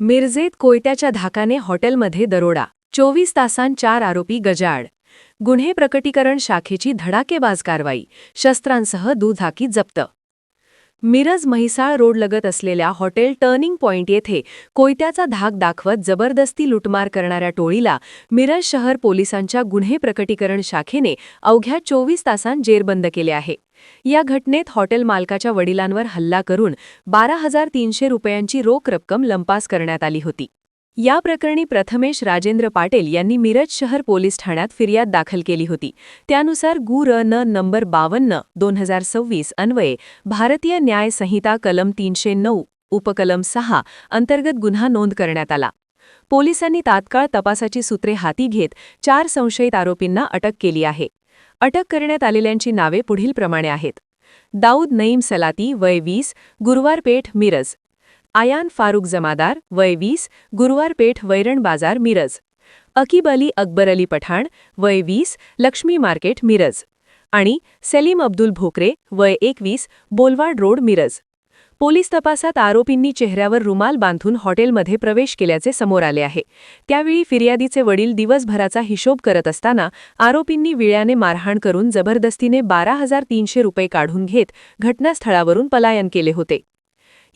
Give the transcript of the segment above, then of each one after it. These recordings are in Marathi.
मिरजेत कोयत्याच्या धाकाने हॉटेलमध्ये दरोडा. चोवीस तासांत चार आरोपी गजाड गुन्हे प्रकटीकरण शाखेची धडाकेबाज कारवाई. शस्त्रांसह दुधाकी जप्त. मिरज म्हैसाळ रोड लगत असलेल्या हॉटेल टर्निंग पॉइंट येथे कोयत्याचा धाक दाखवत जबरदस्ती लुटमार करणाऱ्या टोळीला मिरज शहर पोलिसांच्या गुन्हे प्रकटीकरण शाखेने अवघ्या चोवीस तासांत जेरबंद केले आहे. या घटनेत हॉटेल मालकाच्या वडिलांवर हल्ला करून बारा हजार तीनशे रुपयांची रोख रक्कम लंपास करण्यात आली होती. या प्रकरणी प्रथमेश राजेंद्र पाटील यांनी मिरज शहर पोलीस ठाण्यात फिर्याद दाखल केली होती. त्यानुसार गु र न नंबर बावन्न दोन हजार सव्वीस अन्वये भारतीय न्याय संहिता कलम तीनशे नऊ उपकलम सहा अंतर्गत गुन्हा नोंद करण्यात आला. पोलिसांनी तात्काळ तपासाची सूत्रे हाती घेत चार संशयित आरोपींना अटक केली आहे. अटक करण्यात आलेल्यांची नावे पुढीलप्रमाणे आहेत. दाऊद नईम सलाती वय वीस गुरुवारपेठ मिरज. आयान फारुक जमादार वय वीस गुरुवारपेठ वैरण बाजार मिरज. अकीब अली अकबर अली पठाण वय वीस लक्ष्मी मार्केट मिरज. आणि सलीम अब्दुल भोकरे वय एकवीस बोलवाड रोड मिरज. पोलीस तपासात आरोपींनी चेहऱ्यावर रुमाल बांधून हॉटेलमध्ये प्रवेश केल्याचे समोर आले आहे. त्यावेळी फिर्यादीचे वडील दिवसभराचा हिशोब करत असताना आरोपींनी विळ्याने मारहाण करून जबरदस्तीने बारा हजार तीनशे रुपये काढून घेत घटनास्थळावरून पलायन केले होते.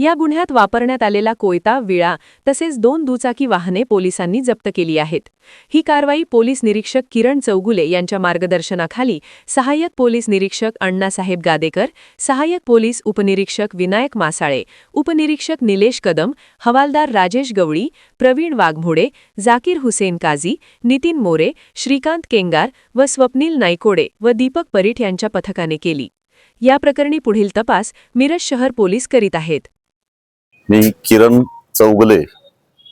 या गुन्ह्यात वापरण्यात आलेला कोयता विळा तसेच दोन दुचाकी वाहने पोलिसांनी जप्त केली आहेत. ही कारवाई पोलीस निरीक्षक किरण चौगुले यांच्या मार्गदर्शनाखाली सहाय्यक पोलीस निरीक्षक अण्णासाहेब गादेकर सहाय्यक पोलीस उपनिरीक्षक विनायक मासाळे उपनिरीक्षक निलेश कदम हवालदार राजेश गवळी प्रवीण वाघमोडे जाकीर हुसेन काझी नितीन मोरे श्रीकांत केंगार व स्वप्नील नायकोडे व दीपक परीठ यांच्या पथकाने केली. या प्रकरणी पुढील तपास मिरज शहर पोलीस करीत आहेत. मी किरण चौगले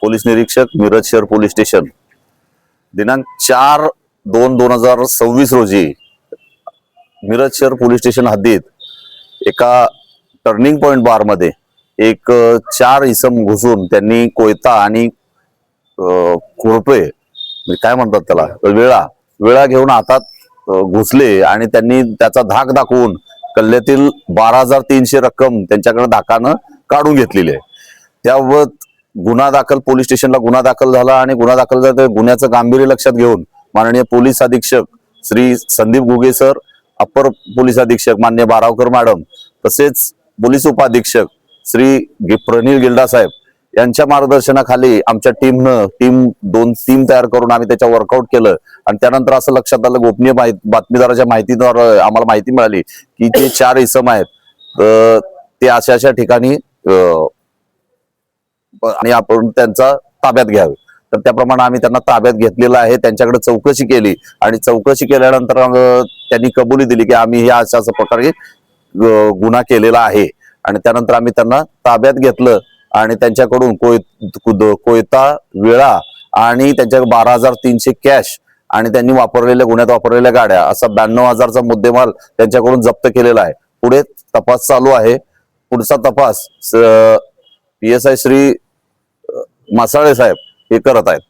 पोलीस निरीक्षक मिरज शहर पोलीस स्टेशन. दिनांक चार दोन दोन हजार सव्वीस रोजी मिरज शहर पोलीस स्टेशन हद्दीत एका टर्निंग पॉइंट बारमध्ये एक चार इसम घुसून त्यांनी कोयता आणि खुरपे म्हणजे काय म्हणतात त्याला वेळा वेळा घेऊन हातात घुसले आणि त्यांनी त्याचा धाक दाखवून कल्ल्यातील बारा हजार तीनशे रक्कम त्यांच्याकडे धाकानं काढून घेतलेली आहे. त्यावत गुन्हा दाखल पोलीस स्टेशनला गुन्हा दाखल झाला आणि गुन्हा दाखल झाला तर गुन्ह्याचं गांभीर्य लक्षात घेऊन माननीय पोलीस अधीक्षक Shri Sandeep Ghuge sir upper police अधीक्षक मान्य बारावकर मॅडम तसेच पोलीस उपाधीक्षक श्री गे- प्रणील गिल्डा साहेब यांच्या मार्गदर्शनाखाली आमच्या टीमनं टीम दोन टीम तयार करून आम्ही त्याच्या वर्कआउट केलं. आणि त्यानंतर असं लक्षात आलं गोपनीय बातमीदाराच्या माहितीद्वारे आम्हाला माहिती मिळाली की जे चार इसम आहेत ते अशा अशा ठिकाणी आणि आपण त्यांचा ताब्यात घ्यावे. तर त्याप्रमाणे आम्ही त्यांना ताब्यात घेतलेलं आहे. त्यांच्याकडे चौकशी केली आणि चौकशी केल्यानंतर त्यांनी कबुली दिली की आम्ही ह्या अशा अशा प्रकारे गुन्हा केलेला आहे. आणि त्यानंतर आम्ही त्यांना ताब्यात घेतलं आणि त्यांच्याकडून कोय कुद- कोयता वेळा आणि त्यांच्या बारा हजार तीनशे कॅश आणि त्यांनी वापरलेल्या गुन्ह्यात वापरलेल्या गाड्या असा ब्याण्णव हजारचा मुद्देमाल त्यांच्याकडून जप्त केलेला आहे. पुढे तपास चालू आहे. पुढचा तपास पी एस आय श्री अ, मासाळे साहेब हे करत आहेत.